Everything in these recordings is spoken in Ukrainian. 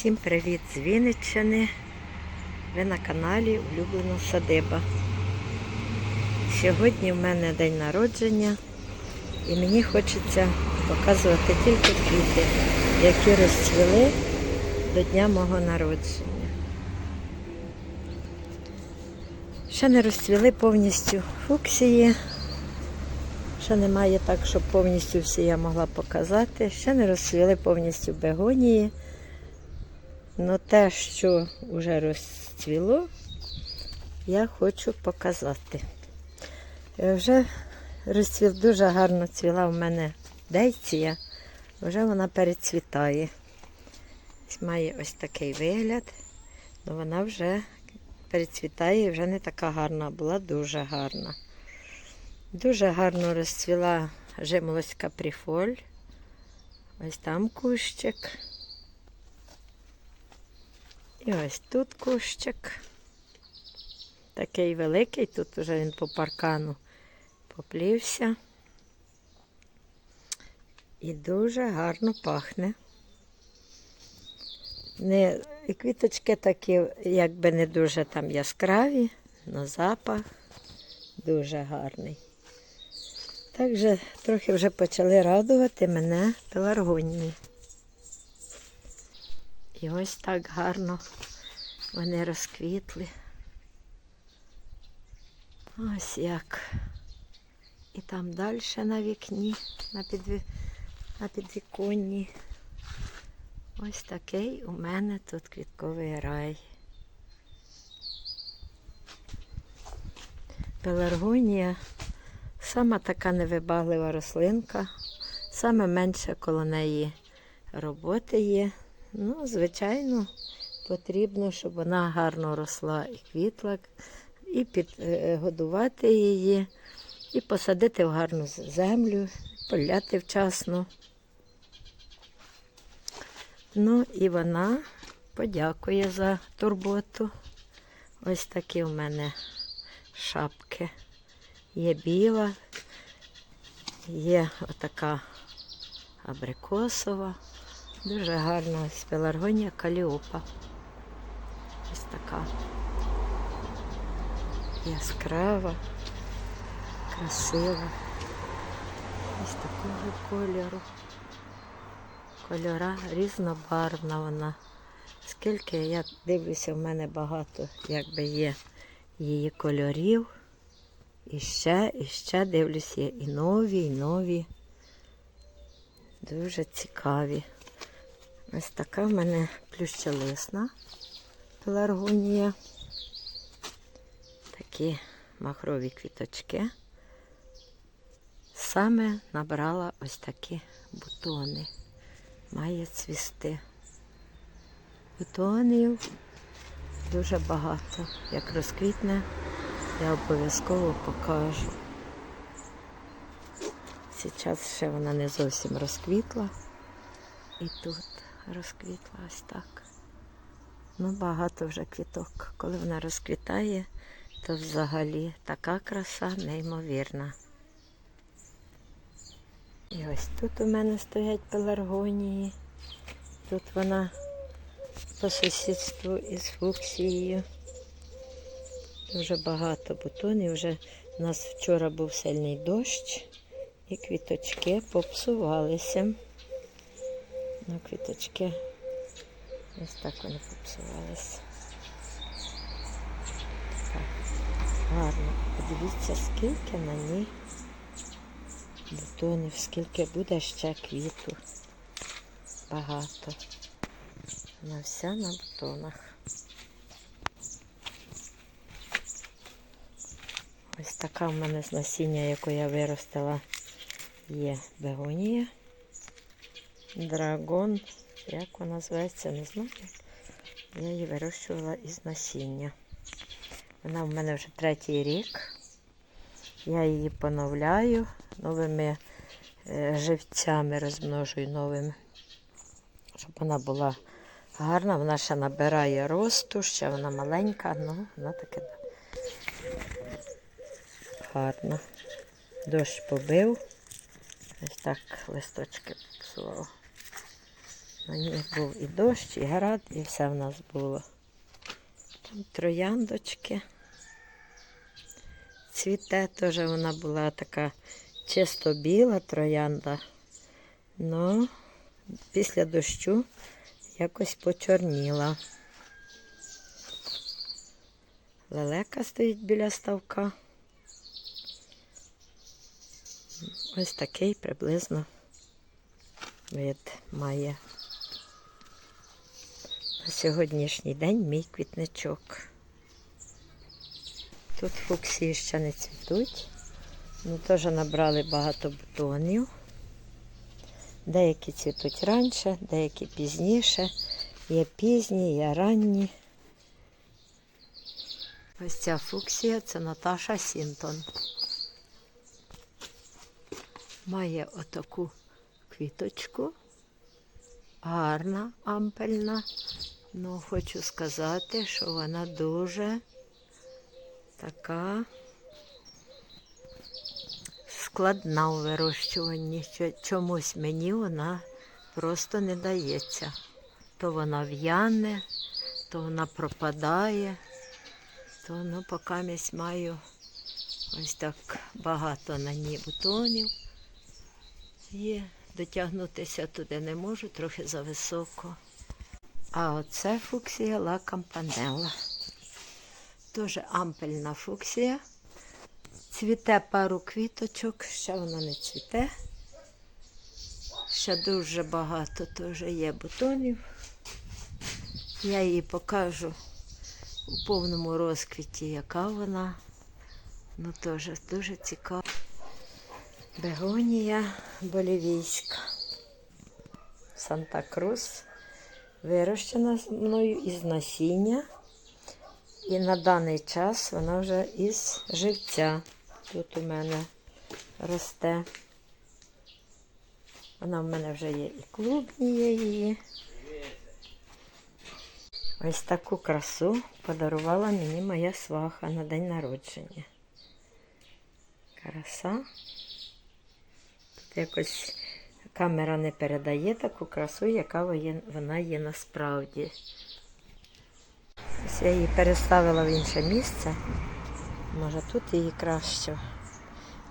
Всім привіт з Вінниччини. Ви на каналі Улюблена Садиба. Сьогодні в мене день народження і мені хочеться показувати тільки квіти, які розцвіли до дня мого народження. Ще не розцвіли повністю фуксії. Ще немає так, щоб повністю всі я могла показати. Ще не розцвіли повністю бегонії. Ну те, що вже розцвіло, я хочу показати. Е, Вже розцвіл дуже гарно цвіла в мене дейція, вже вона перецвітає. Має ось такий вигляд, але вона вже перецвітає і вже не така гарна, була дуже гарна. Дуже гарно розцвіла жимолость капріфоль. Ось там кущик. І ось тут кущик. Такий великий, тут уже він по паркану поплівся. І дуже гарно пахне. Не, квіточки такі, якби не дуже там яскраві, але запах дуже гарний. Також трохи вже почали радувати мене пеларгонії. І ось так гарно вони розквітли. Ось як. І там далі на вікні, на, підві... на підвіконні. Ось такий у мене тут квітковий рай. Пеларгонія сама така невибаглива рослинка, саме менше коло неї роботи є. Ну, звичайно, потрібно, щоб вона гарно росла і квітла, і підгодувати її, і посадити в гарну землю, поляти вчасно. Ну і вона подякує за турботу. Ось такі в мене шапки. Є біла, є отака абрикосова. Дуже гарна ось каліопа. Ось така яскрава, красива. Ось такого кольору. Кольора різнобарвна вона. Скільки я дивлюся, в мене багато якби є її кольорів. І ще, і ще дивлюся, і нові, і нові. Дуже цікаві. Ось така в мене плющелисна пеларгонія. Такі махрові квіточки. Саме набрала ось такі бутони. Має цвісти. Бутонів дуже багато. Як розквітне, я обов'язково покажу. Зараз ще вона не зовсім розквітла. І тут розквітла ось так. Ну, багато вже квіток. Коли вона розквітає, то взагалі така краса неймовірна. І ось тут у мене стоять пеларгонії. Тут вона по сусідству із фуксією. Дуже багато бутонів. Вже у нас вчора був сильний дощ і квіточки попсувалися. Ну, квіточки. Ось так вони попсувалися. Так, гарно. Подивіться, скільки на ній бутонів, скільки буде ще квіту. Багато. Вона вся на бутонах. Ось така в мене з насіння, яку я виростила, є бегонія. Драгон, як вона називається, не знаю. Я її вирощувала із насіння. Вона в мене вже третій рік. Я її поновляю новими е, живцями, розмножую новими, щоб вона була гарна. Вона ще набирає росту, ще вона маленька, ну вона таке гарна. Дощ побив. Ось так листочки попсував. На ній був і дощ, і град, і все в нас було. Там трояндочки. Цвіте теж вона була така чисто біла троянда. Ну, після дощу якось почорніла. Лелека стоїть біля ставка. Ось такий приблизно вид має сьогоднішній день мій квітничок. Тут фуксії ще не цвітуть. Ну, теж набрали багато бутонів. Деякі цвітуть раніше, деякі пізніше. Є пізні, є ранні. Ось ця фуксія це Наташа Сінтон. Має отаку квіточку. Гарна, ампельна. Ну, хочу сказати, що вона дуже така складна у вирощуванні. Чомусь мені вона просто не дається. То вона в'яне, то вона пропадає, то ну, поки місь маю ось так багато на ній бутонів. Є, дотягнутися туди не можу, трохи зависоко. А оце фуксія ла кампанелла. Дуже ампельна фуксія. Цвіте пару квіточок, ще вона не цвіте. Ще дуже багато теж є бутонів. Я її покажу у повному розквіті, яка вона. Ну теж дуже цікаво. Бегонія болівійська. Санта-Крус. Вирощена мною із насіння. І на даний час вона вже із живця. Тут у мене росте. Вона в мене вже є і клубні є її. Ось таку красу подарувала мені моя сваха на день народження. Краса. Тут якось камера не передає таку красу, яка вона є насправді. Ось я її переставила в інше місце. Може тут її краще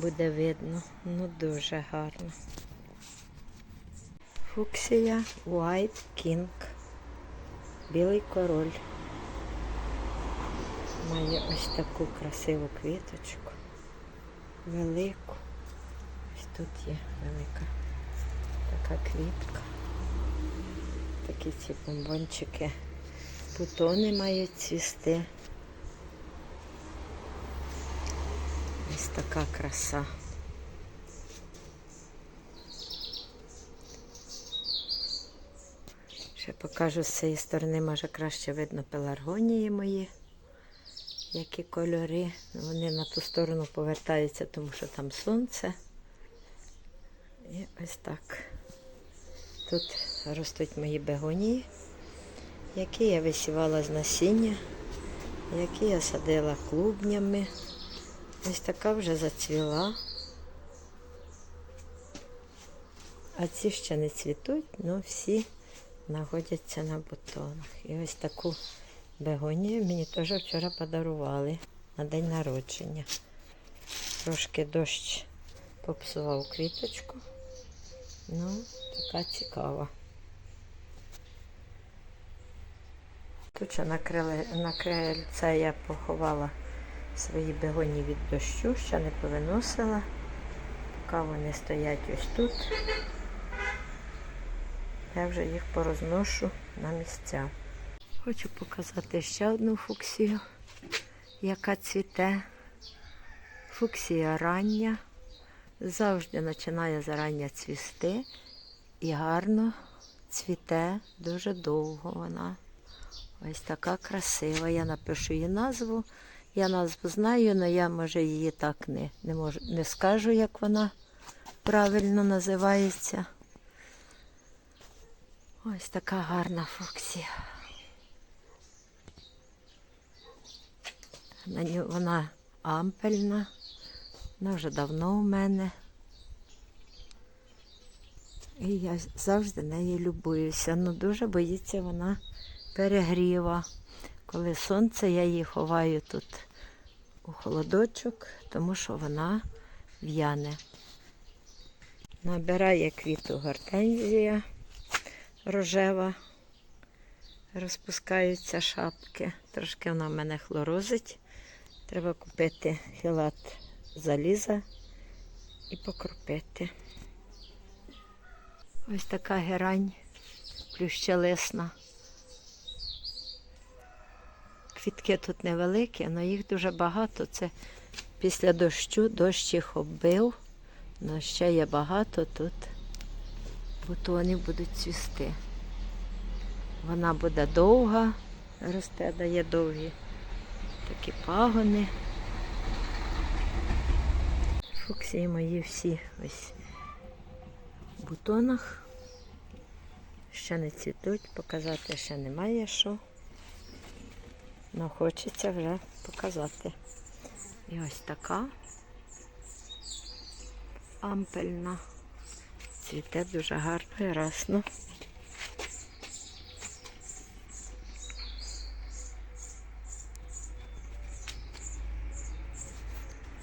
буде видно. Ну дуже гарно. Фуксія White King. Білий король. Має ось таку красиву квіточку. Велику. Ось тут є велика така квітка. Такі ці бомбончики. Бутони мають цвісти. Ось така краса. Ще покажу з цієї сторони, може краще видно пеларгонії мої, які кольори. Вони на ту сторону повертаються, тому що там сонце. І ось так. Тут ростуть мої бегонії, які я висівала з насіння, які я садила клубнями. Ось така вже зацвіла. А ці ще не цвітуть, але всі знаходяться на бутонах. І ось таку бегонію мені теж вчора подарували на день народження. Трошки дощ попсував квіточку. Ну, така цікава. На, на крильце я поховала свої бегоні від дощу, ще не повиносила. Поки вони стоять ось тут. Я вже їх порозношу на місця. Хочу показати ще одну фуксію, яка цвіте. Фуксія рання. Завжди починає зарання цвісти і гарно цвіте дуже довго вона. Ось така красива. Я напишу її назву. Я назву знаю, але я може її так не, не, можу, не скажу, як вона правильно називається. Ось така гарна фуксія. Вона ампельна. Вона вже давно у мене. І я завжди нею любуюся. Ну дуже боїться вона перегріва. Коли сонце, я її ховаю тут у холодочок, тому що вона в'яне. Набирає квіту гортензія рожева, розпускаються шапки. Трошки вона в мене хлорозить. Треба купити хілат заліза і покропити. Ось така герань плющелесна. Квітки тут невеликі, але їх дуже багато. Це після дощу дощ їх оббив, але ще є багато тут бутони будуть цвісти. Вона буде довга, росте, дає довгі такі пагони. Фуксії мої всі ось в бутонах. Ще не цвітуть, показати ще немає що. Ну, хочеться вже показати. І ось така ампельна. Цвіте дуже гарно і расно.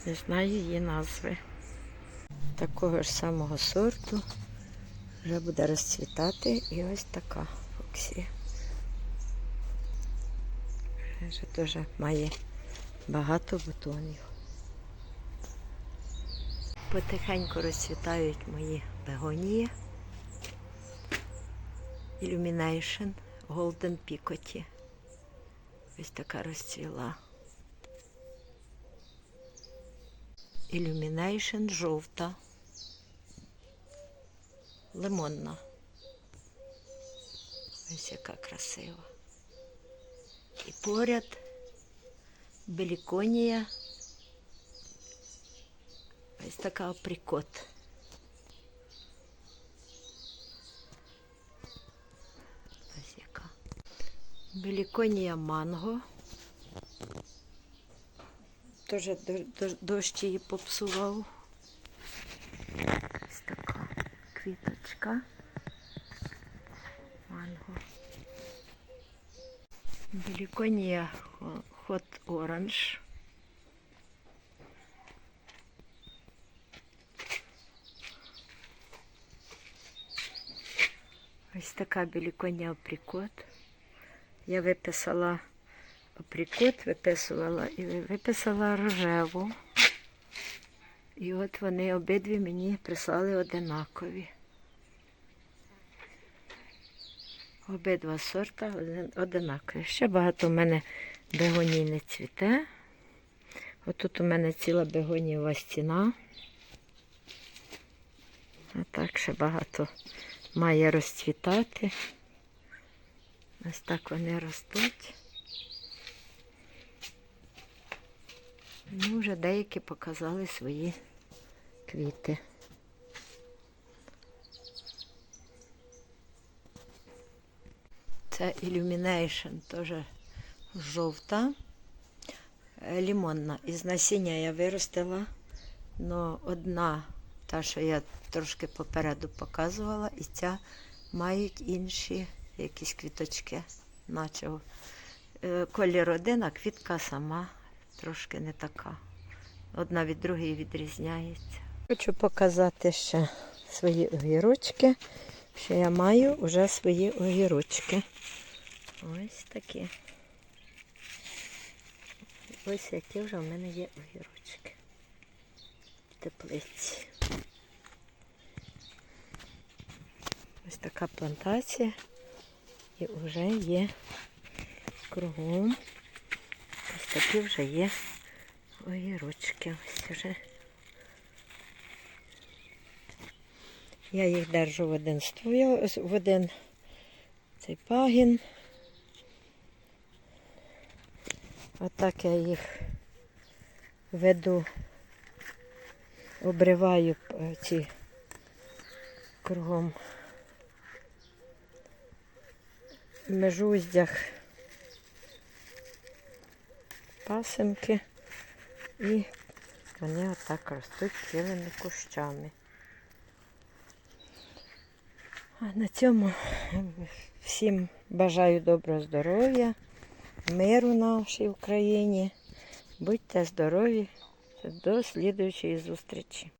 Не знаю її назви. Такого ж самого сорту вже буде розцвітати і ось така фоксія. Вже теж має багато бутонів. Потихеньку розцвітають мої бегонії. Illumination Golden Picot. Ось така розцвіла. Illumination жовта. Лимонна. Ось яка красива. І поряд беліконія. Ось така априкот. Ось яка. Беліконія манго. Теж до- до- дощ її попсував. Квіточка. Манго. Беліконія хот оранж. Ось така біліконя априкот. Я виписала априкот, виписувала і виписала рожеву. І от вони обидві мені прислали одинакові. Обидва сорта одинакові. Ще багато в мене бегоній не цвіте. Отут у мене ціла бегонієва стіна. А так ще багато має розцвітати. Ось так вони ростуть. Ну, вже деякі показали свої квіти. Це Illumination, теж жовта, е, лімонна. Із насіння я виростила, але одна, та, що я трошки попереду показувала, і ця мають інші якісь квіточки. Наче е, колір один, а квітка сама трошки не така. Одна від другої відрізняється. Хочу показати ще свої огірочки, що я маю вже свої огірочки. Ось такі. Ось які вже в мене є огірочки. В теплиці. Ось така плантація. І вже є кругом. Ось такі вже є огірочки. Ось вже. Я їх держу в один ствол, в один цей пагін. Отак я їх веду, обриваю е, ці кругом межуздях пасенки і вони отак ростуть цілими кущами. А на цьому всім бажаю доброго здоров'я, миру нашій Україні. Будьте здорові. До слідуючої зустрічі.